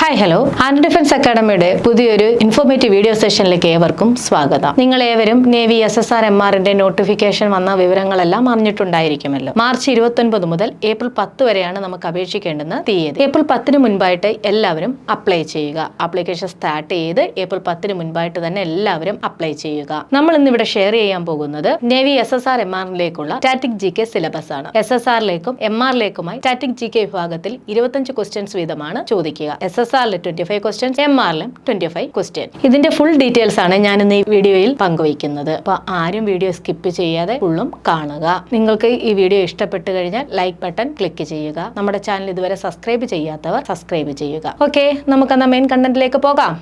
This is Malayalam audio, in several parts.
ഹായ് ഹലോ ആൻഡ് ഡിഫൻസ് അക്കാഡമിയുടെ പുതിയൊരു ഇൻഫോർമേറ്റീവ് വീഡിയോ സെഷനിലേക്ക് ഏവർക്കും സ്വാഗതം. നിങ്ങൾ ഏവരും navy S S R M ആറിന്റെ നോട്ടിഫിക്കേഷൻ വന്ന വിവരങ്ങളെല്ലാം അറിഞ്ഞിട്ടുണ്ടായിരിക്കുമല്ലോ. മാർച്ച് ഇരുപത്തൊൻപത് മുതൽ ഏപ്രിൽ പത്ത് വരെയാണ് നമുക്ക് അപേക്ഷിക്കേണ്ടുന്ന തീയതി. ഏപ്രിൽ പത്തിന് മുൻപായിട്ട് എല്ലാവരും അപ്ലൈ ചെയ്യുക. ആപ്ലിക്കേഷൻ സ്റ്റാർട്ട് ചെയ്ത് ഏപ്രിൽ പത്തിന് മുൻപായിട്ട് തന്നെ എല്ലാവരും അപ്ലൈ ചെയ്യുക. നമ്മൾ ഇന്ന് ഇവിടെ ഷെയർ ചെയ്യാൻ പോകുന്നത് navy S S R M ആറിലേക്കുള്ള static G K syllabus ആണ്. എസ് എസ് ആറിലേക്കും എം ആറിലേക്കുമായി സ്റ്റാറ്റിക് ജി കെ വിഭാഗത്തിൽ ഇരുപത്തഞ്ച് ക്വസ്റ്റ്യൻസ് വീതമാണ് ചോദിക്കുക. എസ് എസ് ആറിൽ ട്വന്റി ഫൈവ് ക്വസ്റ്റ്യൻസ് എം ആറിലും ട്വന്റി ഫൈവ് ക്വസ്റ്റ്യൻ ഇതിന്റെ ഫുൾ ഡീറ്റെയിൽസ് ആണ് ഞാൻ ഇന്ന് ഈ വീഡിയോയിൽ പങ്കുവയ്ക്കുന്നത്. അപ്പൊ ആരും വീഡിയോ സ്കിപ്പ് ചെയ്യാതെ ഫുള്ളും കാണുക. നിങ്ങൾക്ക് ഈ വീഡിയോ ഇഷ്ടപ്പെട്ടു കഴിഞ്ഞാൽ ലൈക്ക് ബട്ടൺ ക്ലിക്ക് ചെയ്യുക. നമ്മുടെ ചാനൽ ഇതുവരെ സബ്സ്ക്രൈബ് ചെയ്യാത്തവർ സബ്സ്ക്രൈബ് ചെയ്യുക. ഓക്കെ നമുക്ക് എന്നാ മെയിൻ കണ്ടന്റിലേക്ക് പോകാം.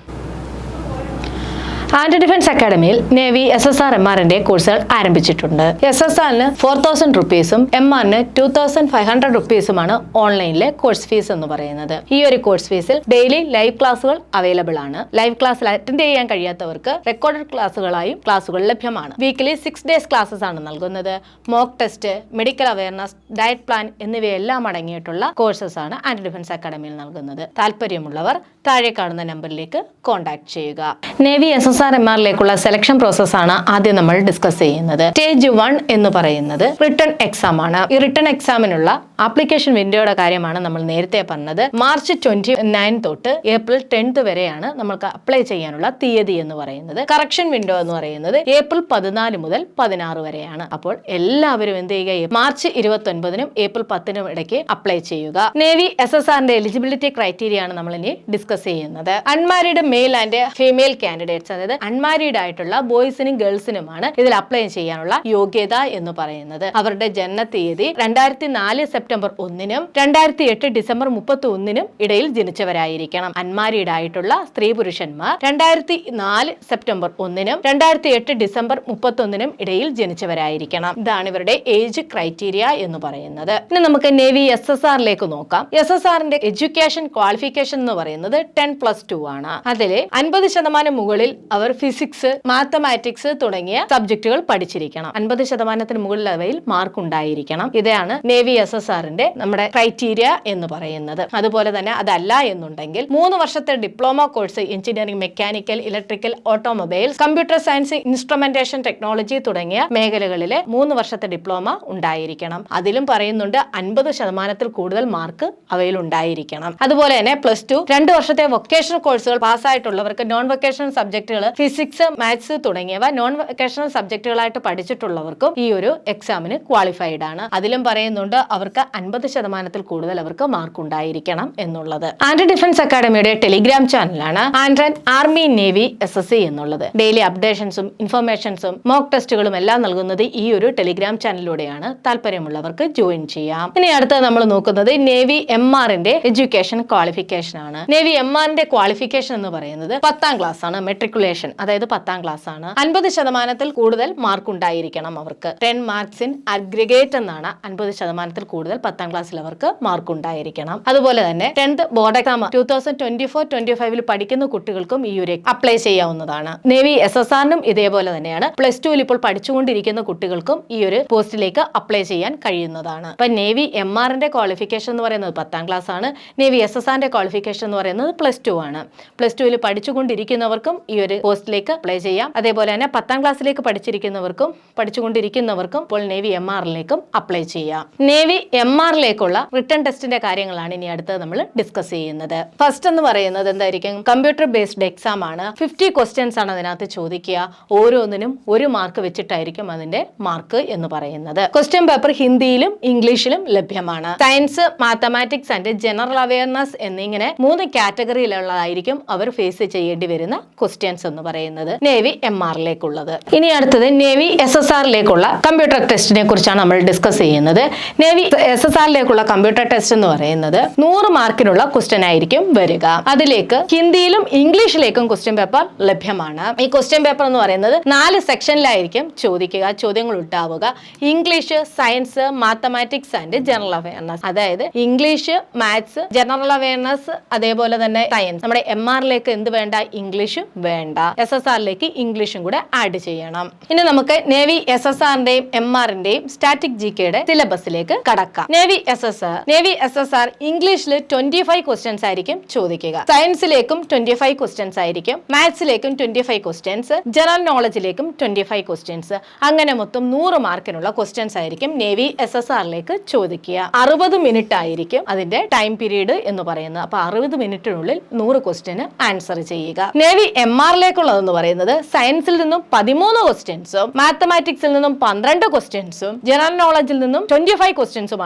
Anti defence അക്കാഡമിയിൽ navy S S R M ആറിന്റെ കോഴ്സുകൾ ആരംഭിച്ചിട്ടുണ്ട്. എസ് എസ് ആറിന് ഫോർ തൗസൻഡ് റുപ്പീസും എം ആറിന് ടു തൗസൻഡ് ഫൈവ് ഹൺഡ്രഡ് റുപ്പീസുമാണ് ഓൺലൈനിലെ കോഴ്സ് ഫീസ് എന്ന് പറയുന്നത്. ഈ ഒരു കോഴ്സ് ഫീസിൽ ഡെയിലി ലൈവ് ക്ലാസുകൾ അവൈലബിൾ ആണ്. ലൈവ് ക്ലാസ്സിൽ അറ്റൻഡ് ചെയ്യാൻ കഴിയാത്തവർക്ക് റെക്കോർഡഡ് ക്ലാസുകളായും ക്ലാസുകൾ ലഭ്യമാണ്. വീക്കിലി സിക്സ് ഡേയ്സ് ക്ലാസ്സസ് ആണ് നൽകുന്നത്. Mock test medical awareness diet plan എന്നിവയെല്ലാം അടങ്ങിയിട്ടുള്ള കോഴ്സസ് ആണ് ആന്റി ഡിഫൻസ് അക്കാഡമിയിൽ നൽകുന്നത്. താല്പര്യമുള്ളവർ താഴെ കാണുന്ന നമ്പറിലേക്ക് കോൺടാക്ട് ചെയ്യുക. Navy S S R M ആറിലേക്കുള്ള selection process ആണ് ആദ്യം നമ്മൾ ഡിസ്കസ് ചെയ്യുന്നത്. സ്റ്റേജ് വൺ എന്ന് പറയുന്നത് റിട്ടേൺ എക്സാം ആണ്. ഈ റിട്ടേൺ എക്സാമിനുള്ള ആപ്ലിക്കേഷൻ വിൻഡോയുടെ കാര്യമാണ് നമ്മൾ നേരത്തെ പറഞ്ഞത്. മാർച്ച് ട്വന്റി നയൻ തൊട്ട് ഏപ്രിൽ ടെൻത്ത് വരെയാണ് നമ്മൾക്ക് അപ്ലൈ ചെയ്യാനുള്ള തീയതി എന്ന് പറയുന്നത്. കറക്ഷൻ വിൻഡോ എന്ന് പറയുന്നത് ഏപ്രിൽ പതിനാല് മുതൽ പതിനാറ് വരെയാണ്. അപ്പോൾ എല്ലാവരും എന്ത് ചെയ്യുക? മാർച്ച് ഇരുപത്തി ഒൻപതിനും ഏപ്രിൽ പത്തിനും ഇടയ്ക്ക് അപ്ലൈ ചെയ്യുക. നേവി എസ് എസ് ആറിന്റെ എലിജിബിലിറ്റി ക്രൈറ്റീരിയ ആണ് നമ്മൾ ഇനി ഡിസ്കസ് ചെയ്യുന്നത്. Unmarried male and female candidates അതായത് അൺമാരീഡ് ആയിട്ടുള്ള ബോയ്സിനും ഗേൾസിനുമാണ് ഇതിൽ അപ്ലൈ ചെയ്യാനുള്ള യോഗ്യത എന്ന് പറയുന്നത്. അവരുടെ ജനന തീയതി രണ്ടായിരത്തി നാല് സെപ്റ്റംബർ ഒന്നിനും രണ്ടായിരത്തി എട്ട് ഡിസംബർ മുപ്പത്തി ഒന്നിനും ഇടയിൽ ജനിച്ചവരായിരിക്കണം. അൺമാരീഡ് ആയിട്ടുള്ള സ്ത്രീ പുരുഷന്മാർ രണ്ടായിരത്തി നാല് സെപ്റ്റംബർ ഒന്നിനും രണ്ടായിരത്തി എട്ട് ഡിസംബർ മുപ്പത്തി ഒന്നിനും ഇടയിൽ ജനിച്ചവരായിരിക്കണം. ഇതാണ് ഇവരുടെ ഏജ് ക്രൈറ്റീരിയ എന്ന് പറയുന്നത്. ഇനി നമുക്ക് നേവി എസ് എസ് ആറിലേക്ക് നോക്കാം. എസ് എസ് ആറിന്റെ എഡ്യൂക്കേഷൻ ക്വാളിഫിക്കേഷൻ എന്ന് പറയുന്നത് ടെൻ പ്ലസ് ടു ആണ്. അതിൽ അൻപത് ശതമാനം മുകളിൽ അവർ ഫിസിക്സ് മാത്തമാറ്റിക്സ് തുടങ്ങിയ സബ്ജക്റ്റുകൾ പഠിച്ചിരിക്കണം. അൻപത് ശതമാനത്തിന് മുകളിൽ അവയിൽ മാർക്ക് ഉണ്ടായിരിക്കണം ഇതാണ് നേവി എസ് എസ് ആറിന്റെ നമ്മുടെ ക്രൈറ്റീരിയ എന്ന് പറയുന്നത്. അതുപോലെ തന്നെ അതല്ല എന്നുണ്ടെങ്കിൽ മൂന്ന് വർഷത്തെ diploma course engineering mechanical electrical automobile computer science instrumentation technology തുടങ്ങിയ മേഖലകളിലെ മൂന്ന് വർഷത്തെ ഡിപ്ലോമ ഉണ്ടായിരിക്കണം. അതിലും പറയുന്നുണ്ട് അൻപത് ശതമാനത്തിൽ കൂടുതൽ മാർക്ക് അവയിൽ ഉണ്ടായിരിക്കണം. അതുപോലെ തന്നെ പ്ലസ് ടു രണ്ട് വർഷത്തെ വൊക്കേഷണൽ കോഴ്സുകൾ പാസ്സായിട്ടുള്ളവർക്ക് നോൺ വൊക്കേഷണൽ സബ്ജക്റ്റുകൾ ഫിസിക്സ് മാത്സ് തുടങ്ങിയവ നോൺ വൊക്കേഷണൽ സബ്ജക്റ്റുകളായിട്ട് പഠിച്ചിട്ടുള്ളവർക്കും ഈ ഒരു എക്സാമിന് ക്വാളിഫൈഡ് ആണ്. അതിലും പറയുന്നുണ്ട് അവർക്ക് അൻപത് ശതമാനത്തിൽ കൂടുതൽ അവർക്ക് മാർക്ക് ഉണ്ടായിരിക്കണം എന്നുള്ളത്. ആൻഡ്രൻ ഡിഫൻസ് അക്കാഡമിയുടെ ടെലിഗ്രാം ചാനലാണ് ആൻഡ്രൻ army navy S S C എന്നുള്ളത്. ഡെയിലി അപ്ഡേഷൻസും ഇൻഫർമേഷൻസും മോക്ക് ടെസ്റ്റുകളും എല്ലാം നൽകുന്നത് ഈ ഒരു ടെലിഗ്രാം ചാനലിലൂടെയാണ്. താല്പര്യമുള്ളവർക്ക് ജോയിൻ ചെയ്യാം. ഇനി അടുത്ത് നമ്മൾ നോക്കുന്നത് നേവി എം ആറിന്റെ എഡ്യൂക്കേഷൻ ക്വാളിഫിക്കേഷൻ ആണ് നേവി എം ആറിന്റെ ക്വാളിഫിക്കേഷൻ എന്ന് പറയുന്നത് പത്താം ക്ലാസ് ആണ് മെട്രിക്കുലേഷൻ അതായത് പത്താം ക്ലാസ് ആണ് അൻപത് ശതമാനത്തിൽ കൂടുതൽ മാർക്ക് ഉണ്ടായിരിക്കണം അവർക്ക്. ടെൻ മാർക്സ് ഇൻ അഗ്രിഗേറ്റ് എന്നാണ് അൻപത് ശതമാനത്തിൽ കൂടുതൽ പത്താം ക്ലാസ്സിൽ അവർക്ക് മാർക്ക് ഉണ്ടായിരിക്കണം. അതുപോലെ തന്നെ tenth board exam two thousand twenty four twenty ഫൈവിൽ പഠിക്കുന്ന കുട്ടികൾക്കും ഈ ഒരു അപ്ലൈ ചെയ്യാവുന്നതാണ്. നേവി എസ് എസ് ആറിനും ഇതേപോലെ തന്നെയാണ്. പ്ലസ് ടുവിൽ ഇപ്പോൾ പഠിച്ചുകൊണ്ടിരിക്കുന്ന കുട്ടികൾക്കും ഈ ഒരു പോസ്റ്റിലേക്ക് അപ്ലൈ ചെയ്യാൻ കഴിയുന്നതാണ്. ഇപ്പൊ നേവി എം ആറിന്റെ ക്വാളിഫിക്കേഷൻ എന്ന് പറയുന്നത് പത്താം ക്ലാസ് ആണ്. നേവി എസ് എസ് ആറിന്റെ ക്വാളിഫിക്കേഷൻ എന്ന് പറയുന്നത് പ്ലസ് ടു ആണ്. പ്ലസ് ടുവിൽ പഠിച്ചുകൊണ്ടിരിക്കുന്നവർക്കും ഈ ഒരു പോസ്റ്റിലേക്ക് അപ്ലൈ ചെയ്യാം. അതേപോലെ തന്നെ പത്താം ക്ലാസ്സിലേക്ക് പഠിച്ചിരിക്കുന്നവർക്കും പഠിച്ചുകൊണ്ടിരിക്കുന്നവർക്കും ഇപ്പോൾ നേവി എം ആറിലേക്കും അപ്ലൈ ചെയ്യാം. നേവി എം ആറിലേക്കുള്ള റിട്ടേൺ ടെസ്റ്റിന്റെ കാര്യങ്ങളാണ് ഇനി അടുത്ത് നമ്മൾ ഡിസ്കസ് ചെയ്യുന്നത്. ഫസ്റ്റ് എന്ന് പറയുന്നത് എന്തായിരിക്കും? കമ്പ്യൂട്ടർ ബേസ്ഡ് എക്സാം ആണ്. ഫിഫ്റ്റി ക്വസ്റ്റ്യൻസ് ആണ് അതിനകത്ത് ചോദിക്കുക. ഓരോന്നിനും ഒരു മാർക്ക് വെച്ചിട്ടായിരിക്കും അതിന്റെ മാർക്ക് എന്ന് പറയുന്നത്. ക്വസ്റ്റ്യൻ പേപ്പർ ഹിന്ദിയിലും ഇംഗ്ലീഷിലും ലഭ്യമാണ്. Science mathematics and general awareness എന്നിങ്ങനെ മൂന്ന് കാറ്റഗറിയിലുള്ളതായിരിക്കും അവർ ഫേസ് ചെയ്യേണ്ടി വരുന്ന ക്വസ്റ്റ്യൻസ് എന്ന് പറയുന്നത്. നേവി എം ആറിലേക്കുള്ളത് ഇനി അടുത്തത് നേവി എസ് എസ് ആറിലേക്കുള്ള കമ്പ്യൂട്ടർ ടെസ്റ്റിനെ കുറിച്ചാണ് നമ്മൾ ഡിസ്കസ് ചെയ്യുന്നത്. നേവി എസ് എസ് ആറിലേക്കുള്ള കമ്പ്യൂട്ടർ ടെസ്റ്റ് എന്ന് പറയുന്നത് നൂറ് മാർക്കിനുള്ള ക്വസ്റ്റ്യൻ ആയിരിക്കും വരിക. അതിലേക്ക് ഹിന്ദിയിലും ഇംഗ്ലീഷിലേക്കും ക്വസ്റ്റ്യൻ പേപ്പർ ലഭ്യമാണ്. ഈ ക്വസ്റ്റ്യൻ പേപ്പർ എന്ന് പറയുന്നത് നാല് സെക്ഷനിലായിരിക്കും ചോദിക്കുക ചോദ്യങ്ങൾ ഉണ്ടാവുക. English science mathematics and general awareness അതായത് ഇംഗ്ലീഷ് മാത്സ് ജനറൽ അവയർനെസ് അതേപോലെ തന്നെ സയൻസ് നമ്മുടെ എം ആറിലേക്ക് എന്ത് വേണ്ട? ഇംഗ്ലീഷ് വേണ്ട. എസ് എസ് ആറിലേക്ക് ഇംഗ്ലീഷും കൂടെ ആഡ് ചെയ്യണം. ഇനി നമുക്ക് നേവി എസ് എസ് ആറിന്റെയും എം ആറിന്റെയും സ്റ്റാറ്റിക് ജി കെയുടെ സിലബസിലേക്ക് കടക്കാം. നോക്കാം. Navy S S R navy S S R ഇംഗ്ലീഷിൽ ട്വന്റി ഫൈവ് ക്വസ്റ്റ്യൻസ് ആയിരിക്കും ചോദിക്കുക. സയൻസിലേക്കും ട്വന്റി ഫൈവ് ക്വസ്റ്റ്യൻസ് ആയിരിക്കും. മാത്സിലേക്കും ട്വന്റി ഫൈവ് ക്വസ്റ്റ്യൻസ് ജനറൽ നോളജിലേക്കും ട്വന്റി ഫൈവ് ക്വസ്റ്റ്യൻസ് അങ്ങനെ മൊത്തം നൂറ് മാർക്കിനുള്ള ക്വസ്റ്റ്യൻസ് ആയിരിക്കും നേവി എസ് എസ് ആറിലേക്ക് ചോദിക്കുക. അറുപത് മിനിറ്റ് ആയിരിക്കും അതിന്റെ ടൈം പീരീഡ് എന്ന് പറയുന്നത്. അപ്പൊ അറുപത് മിനിറ്റിനുള്ളിൽ നൂറ് ക്വസ്റ്റ്യന് ആൻസർ ചെയ്യുക. നേവി എം ആറിലേക്കുള്ളതെന്ന് പറയുന്നത് സയൻസിൽ നിന്നും പതിമൂന്ന് ക്വസ്റ്റ്യൻസും മാത്തമാറ്റിക്സിൽ നിന്നും പന്ത്രണ്ട് ക്വസ്റ്റ്യൻസും ജനറൽ നോളജിൽ നിന്നും ട്വന്റി ഫൈവ്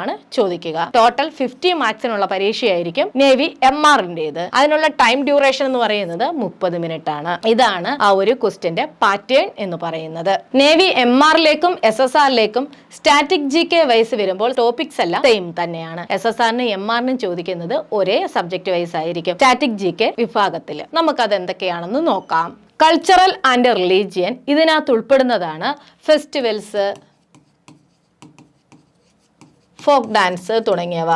ക്വസ്റ്റ്യൻസുമാണ് ചോദിക്കുക. ടോട്ടൽ ഫിഫ്റ്റി മാർക്സിനുള്ള പരീക്ഷയായിരിക്കും നേവി എം ആറിന്റെത് അതിനുള്ള ടൈം ഡ്യൂറേഷൻ എന്ന് പറയുന്നത് മുപ്പത് മിനിറ്റ് ആണ് ഇതാണ് ആ ഒരു ക്വസ്റ്റ്യന്റെ പാറ്റേൺ എന്ന് പറയുന്നത്. നേവി എം ആറിലേക്കും എസ് എസ് ആറിലേക്കും സ്റ്റാറ്റിക് ജി കെ വൈസ് വരുമ്പോൾ ടോപ്പിക്സ് എല്ലാം സെയിം തന്നെയാണ്. എസ് എസ് ആറിനും എം ആറിനും ചോദിക്കുന്നത് ഒരേ സബ്ജക്ട് വൈസ് ആയിരിക്കും. സ്റ്റാറ്റിക് ജി കെ വിഭാഗത്തിൽ. നമുക്കത് എന്തൊക്കെയാണെന്ന് നോക്കാം. കൾച്ചറൽ ആൻഡ് റിലീജിയൻ ഇതിനകത്ത് ഉൾപ്പെടുന്നതാണ് ഫെസ്റ്റിവൽസ് ഫോക്ക് ഡാൻസ് തുടങ്ങിയവ.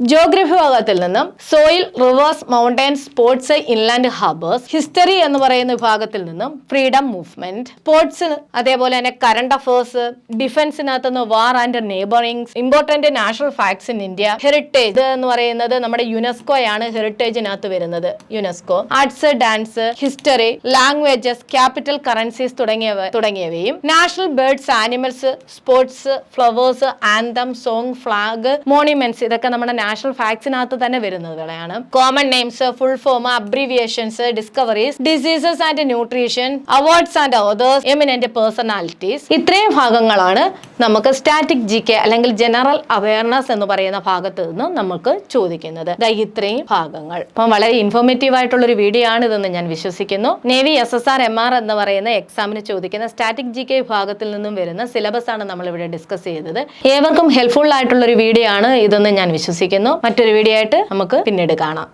ജോഗ്രഫി വിഭാഗത്തിൽ നിന്നും soil rivers mountain sports inland harbours history എന്ന് പറയുന്ന വിഭാഗത്തിൽ നിന്നും ഫ്രീഡം മൂവ്മെന്റ് സ്പോർട്സ് അതേപോലെ തന്നെ കറണ്ട് അഫേഴ്സ് ഡിഫൻസിനകത്ത് നിന്ന് war and neighbouring important national facts in India heritage എന്ന് പറയുന്നത് നമ്മുടെ യുനെസ്കോയാണ് ഹെറിറ്റേജിനകത്ത് വരുന്നത് UNESCO arts dance history languages capital currencies തുടങ്ങിയവ തുടങ്ങിയവയും national birds animals sports flowers anthem song flag monuments ഇതൊക്കെ നമ്മുടെ നാഷണൽ ഫാക്ട്സിനകത്ത് തന്നെ വരുന്നതാണ് common names full form abbreviations discoveries diseases and nutrition awards and authors eminent personalities ഇത്രയും ഭാഗങ്ങളാണ് നമുക്ക് സ്റ്റാറ്റിക് ജി കെ അല്ലെങ്കിൽ ജനറൽ അവയർനെസ് എന്ന് പറയുന്ന ഭാഗത്ത് നിന്ന് നമുക്ക് ചോദിക്കുന്നത്. ഇത്രയും ഭാഗങ്ങൾ. അപ്പം വളരെ ഇൻഫോർമേറ്റീവ് ആയിട്ടുള്ള ഒരു വീഡിയോ ആണ് ഇതെന്ന് ഞാൻ വിശ്വസിക്കുന്നു. Navy S S R M R എന്ന് പറയുന്ന എക്സാമിന് ചോദിക്കുന്ന സ്റ്റാറ്റിക് ജി കെ വിഭാഗത്തിൽ നിന്നും വരുന്ന സിലബസ് ആണ് നമ്മൾ ഇവിടെ ഡിസ്കസ് ചെയ്തത്. ഏവർക്കും ഹെൽപ്ഫുൾ ആയിട്ടുള്ള ഒരു വീഡിയോ ആണ് ഇതെന്ന് ഞാൻ വിശ്വസിക്കുന്നു. മറ്റൊരു വീഡിയോ ആയിട്ട് നമുക്ക് പിന്നീട് കാണാം.